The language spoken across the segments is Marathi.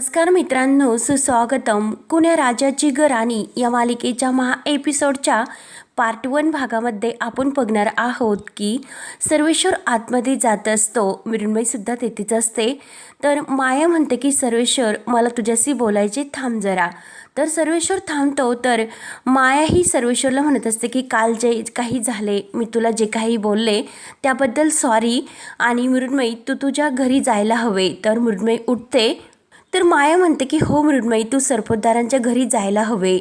नमस्कार मित्रांनो सुस्वागतम. कुण्या राजाची ग राणी या मालिकेच्या महा एपिसोडच्या पार्ट वन भागामध्ये आपण बघणार आहोत की सर्वेश्वर आतमध्ये जात असतो मृण्मयीसुद्धा तेथेच असते. तर माया म्हणते की सर्वेश्वर मला तुझ्याशी बोलायचे थांब जरा. तर सर्वेश्वर थांबतो तर माया ही सर्वेश्वरला म्हणत असते की काल जे काही झाले मी तुला जे काही बोलले त्याबद्दल सॉरी आणि मृण्मयी तू तुझ्या घरी जायला हवे. तर मृण्मयी उठते तर माया म्हणते की हो मृण्मयी तू सरपोतदारांच्या घरी जायला हवे.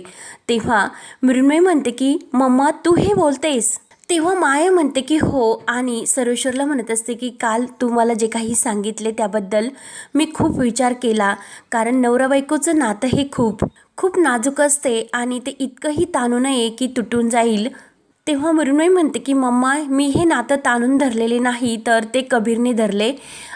तेव्हा मृण्मयी म्हणते की मम्मा तू हे बोलतेस. तेव्हा माया म्हणते की हो. आणि सर्वेश्वरला म्हणत असते की काल तू मला जे काही सांगितले त्याबद्दल मी खूप विचार केला कारण नवरा बायकोचं नातं हे खूप खूप नाजूक असते आणि ते इतकंही ताणू नये की तुटून जाईल तेव्हा मृण्मयी म्हणते की मम्मा मी हे नातं ताणून धरलेले नाही तर ते कबीरने धरले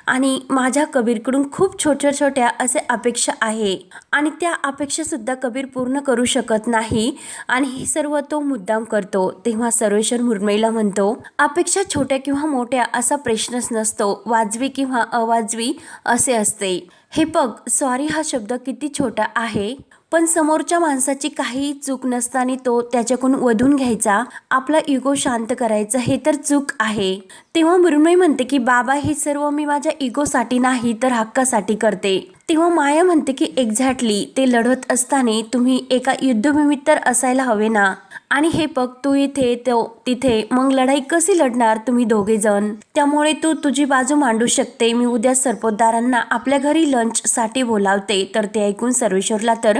आणि माझ्या कबीरकडून खूप छोट्या छोट्या असे अपेक्षा आहे आणि त्या अपेक्षासुद्धा कबीर पूर्ण करू शकत नाही आणि हे सर्व तो मुद्दाम करतो. तेव्हा सर्वेश्वर मुरमईला म्हणतो अपेक्षा छोट्या किंवा मोठ्या असा प्रश्नच नसतो वाजवी किंवा अवाजवी असे असते. हे बघ सॉरी हा शब्द किती छोटा आहे. पण समोरच्या माणसाची काही चूक नसताना तो त्याच्याकडून वधून घ्यायचा. आपला इगो शांत करायचा हे तर चूक आहे. तेव्हा मृण्मयी म्हणते की बाबा हे सर्व मी माझ्या इगोसाठी नाही तर हक्कासाठी करते. तेव्हा माया म्हणते की एक्झॅक्टली ते लढत असताना तुम्ही एका युद्धभूमीत तर असायला हवे ना. आणि हे बघ तू इथे तो तिथे मग लढाई कशी लढणार तुम्ही दोघे जण? त्यामुळे तू तुझी बाजू मांडू शकते. मी उद्या सरपोतदारांना आपल्या घरी लंचसाठी बोलावते. तर ते ऐकून सर्वेश्वरला तर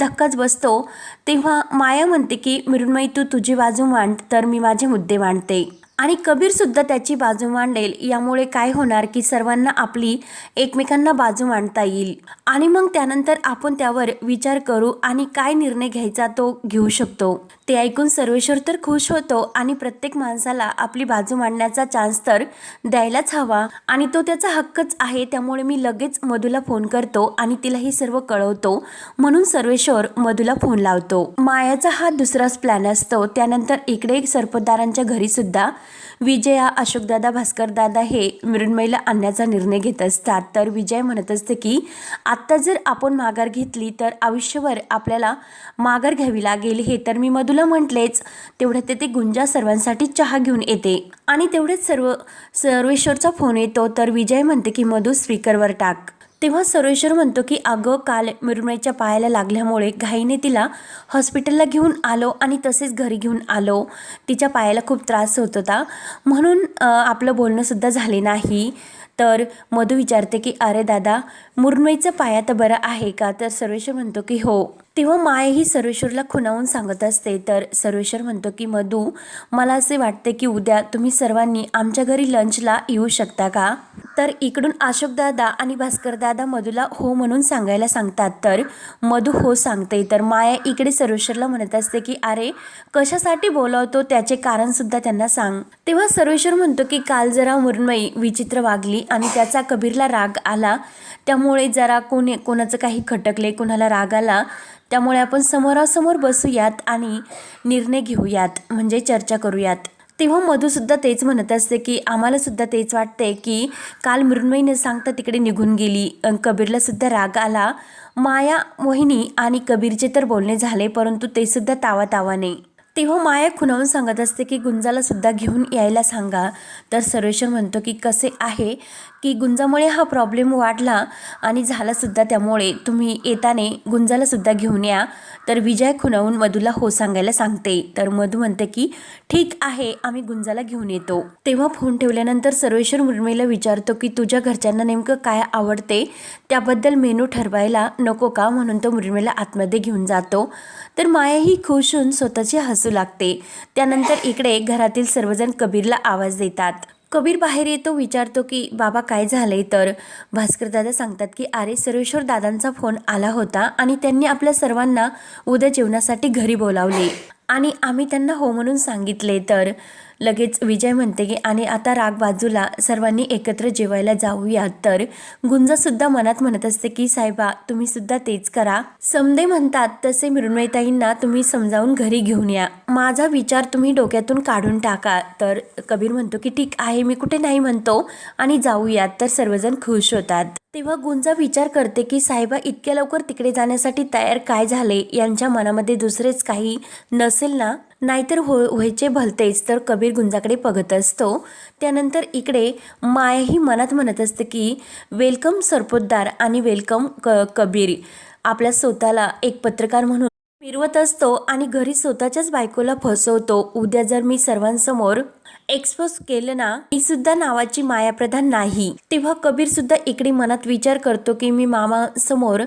धक्काच बसतो. तेव्हा माया म्हणते की मृण्मयी तू तुझी बाजू मांड. तर मी माझे मुद्दे मांडते. आणि कबीरसुद्धा त्याची बाजू मांडेल. यामुळे काय होणार की सर्वांना आपली एकमेकांना बाजू मांडता येईल. आणि मग त्यानंतर आपण त्यावर विचार करू आणि काय निर्णय घ्यायचा तो घेऊ शकतो. ते ऐकून सर्वेश्वर तर खुश होतो आणि प्रत्येक माणसाला आपली बाजू मांडण्याचा चान्स तर द्यायलाच हवा. आणि तो त्याचा हक्कच आहे त्यामुळे मी लगेच मधूला फोन करतो आणि तिला हे सर्व कळवतो. म्हणून सर्वेश्वर मधूला फोन लावतो. मायाचा हा दुसराच प्लॅन असतो. त्यानंतर इकडे सरपतदारांच्या घरीसुद्धा विजया अशोकदादा भास्करदादा हे मृण्मयीला आणण्याचा निर्णय घेत असतात. तर विजय म्हणत असते की आत्ता जर आपण माघार घेतली तर आयुष्यभर आपल्याला माघार घ्यावी लागेल. हे तर मी मधुला म्हटलेच. तेवढ्यात ते गुंजा सर्वांसाठी चहा घेऊन येते. आणि तेवढेच सर्व सर्वेश्वरचा फोन येतो. तर विजय म्हणते की मधू स्पीकरवर टाक. तेव्हा सर्वेश्वर म्हणतो की अगं काल मृण्मयीच्या पायाला लागल्यामुळे घाईने तिला हॉस्पिटलला घेऊन आलो आणि तसेच घरी घेऊन आलो. तिच्या पायाला खूप त्रास होत होता. म्हणून आपलं बोलणंसुद्धा झाले नाही. तर मधू विचारते की अरे दादा मुरमईचं पाया तर बरं आहे का? तर सर्वेश्वर म्हणतो की हो. तेव्हा माय ही सर्वेश्वरला खुणावून सांगत असते. तर सर्वेश्वर म्हणतो की मधू मला असे वाटते की उद्या तुम्ही सर्वांनी आमच्या घरी लंचला येऊ शकता का? तर इकडून अशोकदादा आणि भास्करदादा मधूला हो म्हणून सांगायला सांगतात. तर मधू हो सांगते. तर माया इकडे सर्वेश्वरला म्हणत असते की अरे कशासाठी बोलावतो? त्याचे कारणसुद्धा त्यांना सांग. तेव्हा सर्वेश्वर म्हणतो की काल जरा मुरमई विचित्र वागली आणि त्याचा कबीरला राग आला. त्यामुळे जरा कोणी कोणाचं काही खटकले कोणाला राग आला त्यामुळे आपण समोरासमोर बसूयात आणि निर्णय घेऊयात म्हणजे चर्चा करूयात. तेव्हा मधूसुद्धा तेच म्हणत असते की आम्हालासुद्धा तेच वाटते की काल मृण्मयीने सांगता तिकडे निघून गेली कबीरलासुद्धा राग आला. माया मोहिनी आणि कबीरचे तर बोलणे झाले परंतु तेसुद्धा तावा तावाने तेव्हा माया खुणावून सांगत असते की गुंजाला सुद्धा घेऊन यायला सांगा. तर सर्वेश्वर म्हणतो की कसे आहे की गुंजामुळे हा प्रॉब्लेम वाढला आणि झालासुद्धा त्यामुळे. तुम्ही येताने गुंजालासुद्धा घेऊन या. तर विजय खुणावून मधूला हो सांगायला सांगते. तर मधू म्हणते की ठीक आहे आम्ही गुंजाला घेऊन येतो. तेव्हा फोन ठेवल्यानंतर सर्वेश्वर मुर्मेला विचारतो की तुझ्या घरच्यांना नेमकं काय आवडते? त्याबद्दल मेनू ठरवायला नको का? म्हणून तो मुर्मेला आतमध्ये घेऊन जातो. तर माया ही खुश होऊन स्वतःची हस लागते. त्यानंतर इकडे घरातील सर्वजण कबीरला आवाज देतात. कबीर बाहेर येतो विचारतो की बाबा काय झालंय तर? भास्कर दादा सांगतात की अरे सर्वेश्वर दादांचा फोन आला होता आणि त्यांनी आपल्या सर्वांना उद्या जेवणासाठी घरी बोलावले आणि आम्ही त्यांना हो म्हणून सांगितले तर? लगेच विजय म्हणते की आणि आता राग बाजूला सर्वांनी एकत्र जेवायला जाऊया तर गुंजासुद्धा मनात म्हणत असते की साहेबा तुम्ही सुद्धा तेच करा समदे म्हणतात तसे मृण्मयताईंना तुम्ही समजावून घरी घेऊन या. माझा विचार तुम्ही डोक्यातून काढून टाका तर कबीर म्हणतो की ठीक आहे मी कुठे नाही म्हणतो. आणि जाऊयात. तर सर्वजण खुश होतात तेव्हा गुंजा विचार करते की साहेबा इतक्या लवकर तिकडे जाण्यासाठी तयार काय झाले? यांच्या मनामध्ये दुसरेच काही नसेल ना? नाहीतर हो व्हायचे भलतेच तर कबीर गुंजाकडे बघत असतो. त्यानंतर इकडे मायाही मनात म्हणत असते की वेलकम सरपोतदार आणि वेलकम क कबीर. आपल्या स्वतःला एक पत्रकार म्हणून फिरवत असतो आणि घरी स्वतःच्याच बायकोला फसवतो. उद्या जर मी सर्वांसमोर एक्सपोज केलं ना मी सुद्धा नावाची मायाप्रधान नाही. तेव्हा कबीर सुद्धा इकडे मनात विचार करतो की मी मामा समोर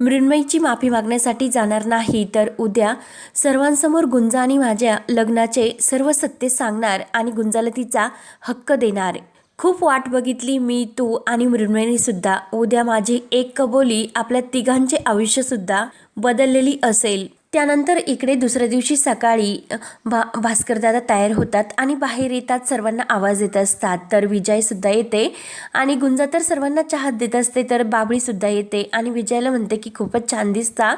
मृण्मयीची माफी मागण्यासाठी जाणार नाही. तर उद्या सर्वांसमोर गुंजा आणि माझ्या लग्नाचे सर्व सत्य सांगणार आणि गुंजाला तिचा हक्क देणार. खूप वाट बघितली मी तू आणि मृण्मयीने सुद्धा. उद्या माझी एक कबोली आपल्या तिघांचे आयुष्यसुद्धा बदललेली असेल. त्यानंतर इकडे दुसऱ्या दिवशी सकाळी भा भास्करदादा तयार होतात आणि बाहेर येतात सर्वांना आवाज येत असतात. तर विजयसुद्धा येते आणि गुंजा तर सर्वांना चहात देत असते तर बाबळीसुद्धा येते आणि विजयला म्हणते की खूपच छान दिसता.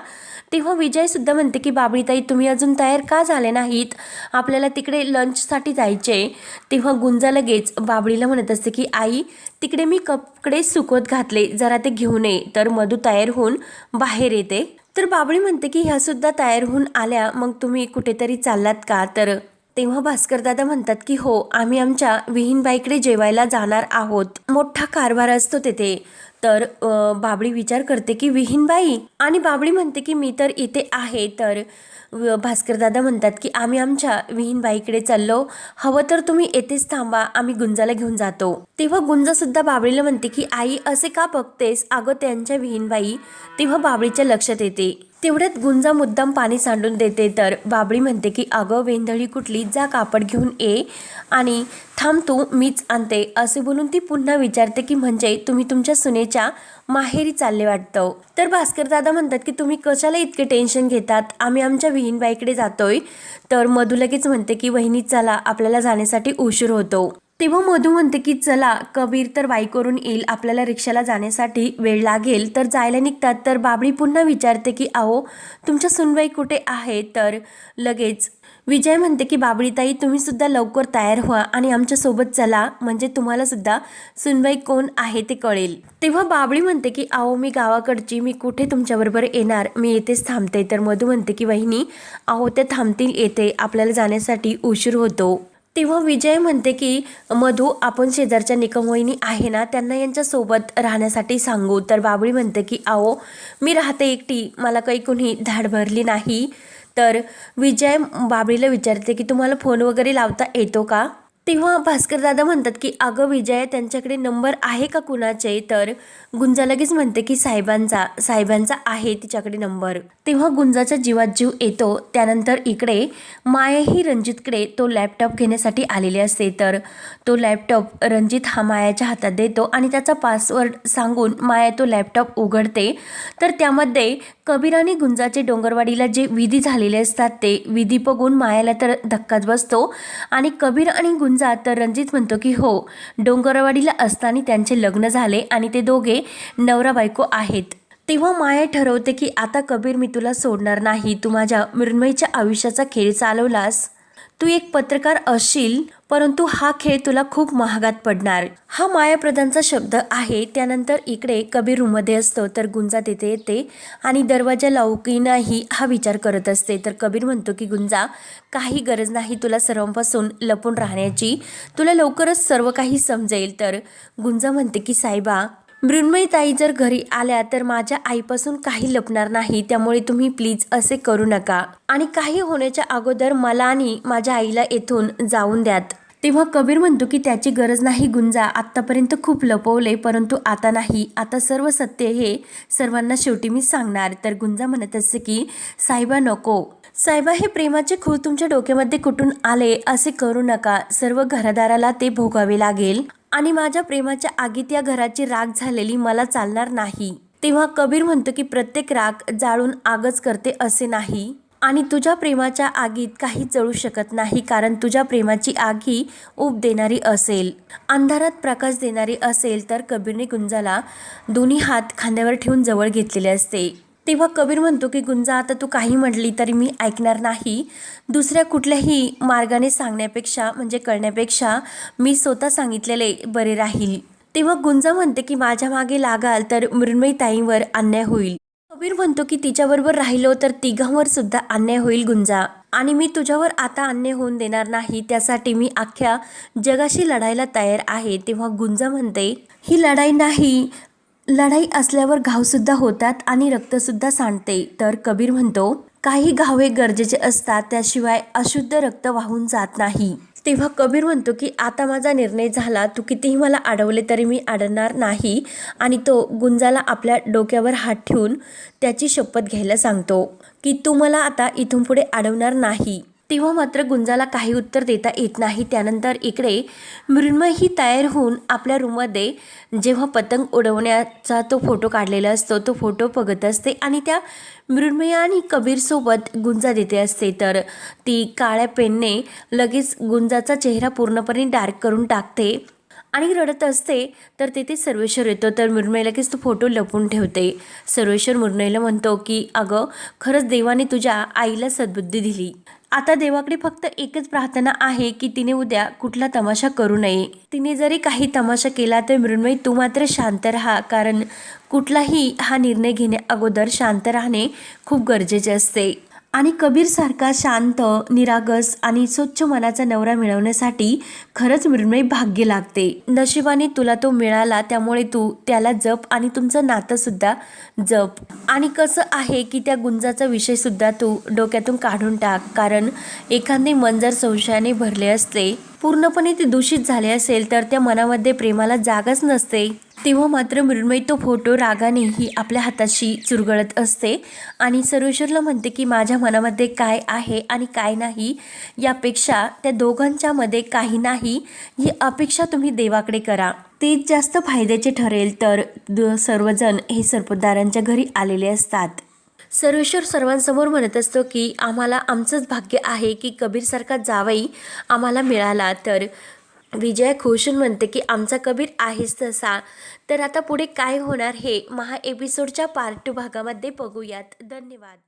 तेव्हा विजयसुद्धा म्हणते की बाबळीताई तुम्ही अजून तयार का झाले नाहीत? आपल्याला तिकडे लंचसाठी जायचे तेव्हा गुंजा लगेच बाबळीला म्हणत असते की आई तिकडे मी कपडे सुकवत घातले जरा ते घेऊन ये. तर मधू तयार होऊन बाहेर येते. तर बाबळी म्हणते की ह्या सुद्धा तयार होऊन आल्या मग तुम्ही कुठेतरी चाललात का? तर तेव्हा भास्कर दादा म्हणतात की हो आम्ही आमच्या विहीनबाईकडे जेवायला जाणार आहोत. मोठा कारभार असतो तेथे. तर बाबळी विचार करते की विहीनबाई आणि बाबळी म्हणते की मी तर इथे आहे. तर भास्करदादा म्हणतात की आम्ही आमच्या विहीनबाईकडे चाललो. हवं तर तुम्ही येथेच थांबा. आम्ही गुंजाला घेऊन जातो. तेव्हा गुंजसुद्धा बाबळीला म्हणते की आई असे का बघतेस? अगं त्यांच्या विहीनबाई. तेव्हा बाबळीच्या लक्षात येते. तेवढ्यात गुंजा मुद्दाम पाणी सांडून देते. तर बाबळी म्हणते की अगं वेंधळी कुठली? जा कापड घेऊन ये आणि थांब तू मीच आणते. असे बोलून ती पुन्हा विचारते की म्हणजे तुम्ही तुमच्या सुनेच्या माहेरी चालले वाटतं? तर भास्कर दादा म्हणतात की तुम्ही कशाला इतके टेन्शन घेतात? आम्ही आमच्या विहीनबाईकडे जातोय. तर मधू लगेच म्हणते की वहिनी चला आपल्याला जाण्यासाठी उशीर होतो. तेव्हा मधू म्हणते की चला कबीर तर बाईकवरून येईल आपल्याला रिक्षाला जाण्यासाठी वेळ लागेल. तर जायला निघतात. तर बाबळी पुन्हा विचारते की अहो तुमच्या सुनबाई कुठे आहे तर लगेच विजय म्हणते की बाबळीताई तुम्हीसुद्धा लवकर तयार व्हा आणि आमच्यासोबत चला. म्हणजे तुम्हालासुद्धा सुनवाई सुनबाई कोण आहे ते कळेल. तेव्हा बाबळी म्हणते की अहो मी गावाकडची. मी कुठे तुमच्याबरोबर येणार? मी येथेच थांबते. तर मधू म्हणते की वहिनी अहो त्या थांबतील येते आपल्याला जाण्यासाठी उशीर होतो. तेव्हा विजय म्हणते की मधू आपण शेजारच्या निकमवहिनी आहे ना त्यांना यांच्यासोबत राहण्यासाठी सांगू. तर बाबळी म्हणते की आओ मी राहते एकटी मला काही कोणी धाड भरली नाही. तर विजय बाबळीला विचारते की तुम्हाला फोन वगैरे लावता येतो का? तेव्हा भास्कर दादा म्हणतात की अगं विजय त्यांच्याकडे नंबर आहे का कुणाचे? तर गुंजा लगेच म्हणते की साहेबांचा साहेबांचा आहे तिच्याकडे नंबर. तेव्हा गुंजाच्या जीवात जीव येतो. त्यानंतर इकडे मायाही रणजितकडे तो लॅपटॉप घेण्यासाठी आलेली असते. तर तो लॅपटॉप रणजित हा मायाच्या हातात देतो आणि त्याचा पासवर्ड सांगून माया तो लॅपटॉप उघडते. तर त्यामध्ये कबीर आणि गुंजाचे डोंगरवाडीला जे विधी झालेले असतात ते विधी बघून मायाला तर धक्काच बसतो. आणि कबीर आणि गुंज तर रणजित म्हणतो की हो. डोंगरवाडीला असताना त्यांचे लग्न झाले आणि ते दोघे नवरा बायको आहेत. तेव्हा माया ठरवते की आता कबीर मी तुला सोडणार नाही. तू माझ्या मृण्मयीच्या आयुष्याचा खेळ चालवलास. तू एक पत्रकार असशील परंतु हा खेळ तुला खूप महागात पडणार. हा मायाप्रधानचा शब्द आहे त्यानंतर इकडे कबीर रूममध्ये असतो तर गुंजा तिथे येते आणि दरवाजा लावकीनही हा विचार करत असते. तर कबीर म्हणतो की गुंजा काही गरज नाही तुला सर्वांपासून लपून राहण्याची. तुला लवकरच सर्व काही समजेल. तर गुंजा म्हणते की साहेबा मृण्मयी ताई जर घरी आल्या तर माझ्या आईपासून काही लपणार नाही. त्यामुळे तुम्ही प्लीज असे करू नका. आणि काही होण्याच्या अगोदर मला आणि माझ्या आईला येथून जाऊन द्यात. तेव्हा कबीर म्हणतो की त्याची गरज नाही गुंजा. आत्तापर्यंत खूप लपवले परंतु आता नाही. आता सर्व सत्य हे सर्वांना शेवटी मी सांगणार. तर गुंजा म्हणत असते की साहेबा नको. साहेबा हे प्रेमाचे खूळ तुमच्या डोक्यामध्ये कुठून आले असे करू नका. सर्व घरदाराला ते भोगावे लागेल. आणि माझ्या प्रेमाच्या आगीत या घराची राग झालेली मला चालणार नाही. तेव्हा कबीर म्हणतो की प्रत्येक राग जाळून आगच करते असे नाही. आणि तुझ्या प्रेमाच्या आगीत काही जळू शकत नाही कारण तुझ्या प्रेमाची आग ही ऊब देणारी असेल. अंधारात प्रकाश देणारी असेल. तर कबीरने गुंजाला दोन्ही हात खांद्यावर ठेवून जवळ घेतलेले असते. तेव्हा कबीर म्हणतो की गुंजा आता तू काही म्हटली तरी मी ऐकणार नाही. दुसऱ्या कुठल्याही मार्गाने सांगण्यापेक्षा म्हणजे कळण्यापेक्षा मी स्वतः सांगितलेले बरे राहील. तेव्हा गुंजा म्हणते की माझ्या मागे लागाल तर मृण्मयी ताईंवर अन्याय होईल. कबीर म्हणतो की तिच्याबरोबर राहिलो तर तिघांवर सुद्धा अन्याय होईल गुंजा. आणि मी तुझ्यावर आता अन्याय होऊन देणार नाही त्यासाठी मी अख्ख्या जगाशी लढायला तयार आहे. तेव्हा गुंजा म्हणते ही लढाई नाही लढाई असल्यावर घावसुद्धा होतात आणि रक्तसुद्धा सांडते. तर कबीर म्हणतो काही घावे गरजेचे असतात त्याशिवाय अशुद्ध रक्त वाहून जात नाही. तेव्हा कबीर म्हणतो की आता माझा निर्णय झाला तू कितीही मला अडवले तरी मी अडणार नाही. आणि तो गुंजाला आपल्या डोक्यावर हात ठेवून त्याची शपथ घ्यायला सांगतो की तू मला आता इथून पुढे अडवणार नाही. तेव्हा मात्र गुंजाला काही उत्तर देता येत नाही. त्यानंतर इकडे मृण्मय ही तयार होऊन आपल्या रूममध्ये जेव्हा पतंग उडवण्याचा तो फोटो काढलेला असतो तो फोटो बघत असते आणि त्या मृण्मय आणि कबीरसोबत गुंजा देते असते. तर ती काळ्या पेनने लगेच गुंजाचा चेहरा पूर्णपणे डार्क करून टाकते आणि रडत असते. तर तेथे सर्वेश्वर येतो. तर मृण्मय लगेच तो फोटो लपून ठेवते. सर्वेश्वर मृण्मयला म्हणतो की अगं खरंच देवाने तुझ्या आईला सद्बुद्धी दिली. आता देवाकडे फक्त एकच प्रार्थना आहे की तिने उद्या कुठला तमाशा करू नये. तिने जरी काही तमाशा केला तर मृण्मयी तू मात्र शांत राहा कारण कुठलाही हा निर्णय घेण्या अगोदर शांत राहणे खूप गरजेचे असते. आणि कबीरसारखा शांत निरागस आणि स्वच्छ मनाचा नवरा मिळवण्यासाठी खरंच मृण्मय भाग्य लागते. नशिबाने तुला तो मिळाला त्यामुळे तू त्याला जप आणि तुमचं नातंसुद्धा जप. आणि कसं आहे की त्या गुंजाचा विषयसुद्धा तू डोक्यातून काढून टाक कारण एखादे मन जर संशयाने भरले असते पूर्णपणे ते दूषित झाले असेल तर त्या मनामध्ये प्रेमाला जागच नसते. तेव्हा मात्र मृण्मयी तो फोटो रागानेही आपल्या हाताशी चुरगळत असते आणि सर्वेश्वरला म्हणते की माझ्या मनामध्ये काय आहे आणि काय नाही यापेक्षा त्या दोघांच्यामध्ये काही नाही ही अपेक्षा तुम्ही देवाकडे करा. तेच जास्त फायद्याचे ठरेल तर द- सर्वजण हे सरपोतदारांच्या घरी आलेले असतात. सर्वेश्वर सर्वांसमोर म्हणत असतो की आम्हाला आमचंच भाग्य आहे की कबीरसारखा जावई आम्हाला मिळाला तर विजय खुशून म्हणते की आमचा कबीर आहेच तसा. तर आता पुढे काय होणार हे महा एपिसोडच्या पार्ट टू भागामध्ये बघूयात. धन्यवाद.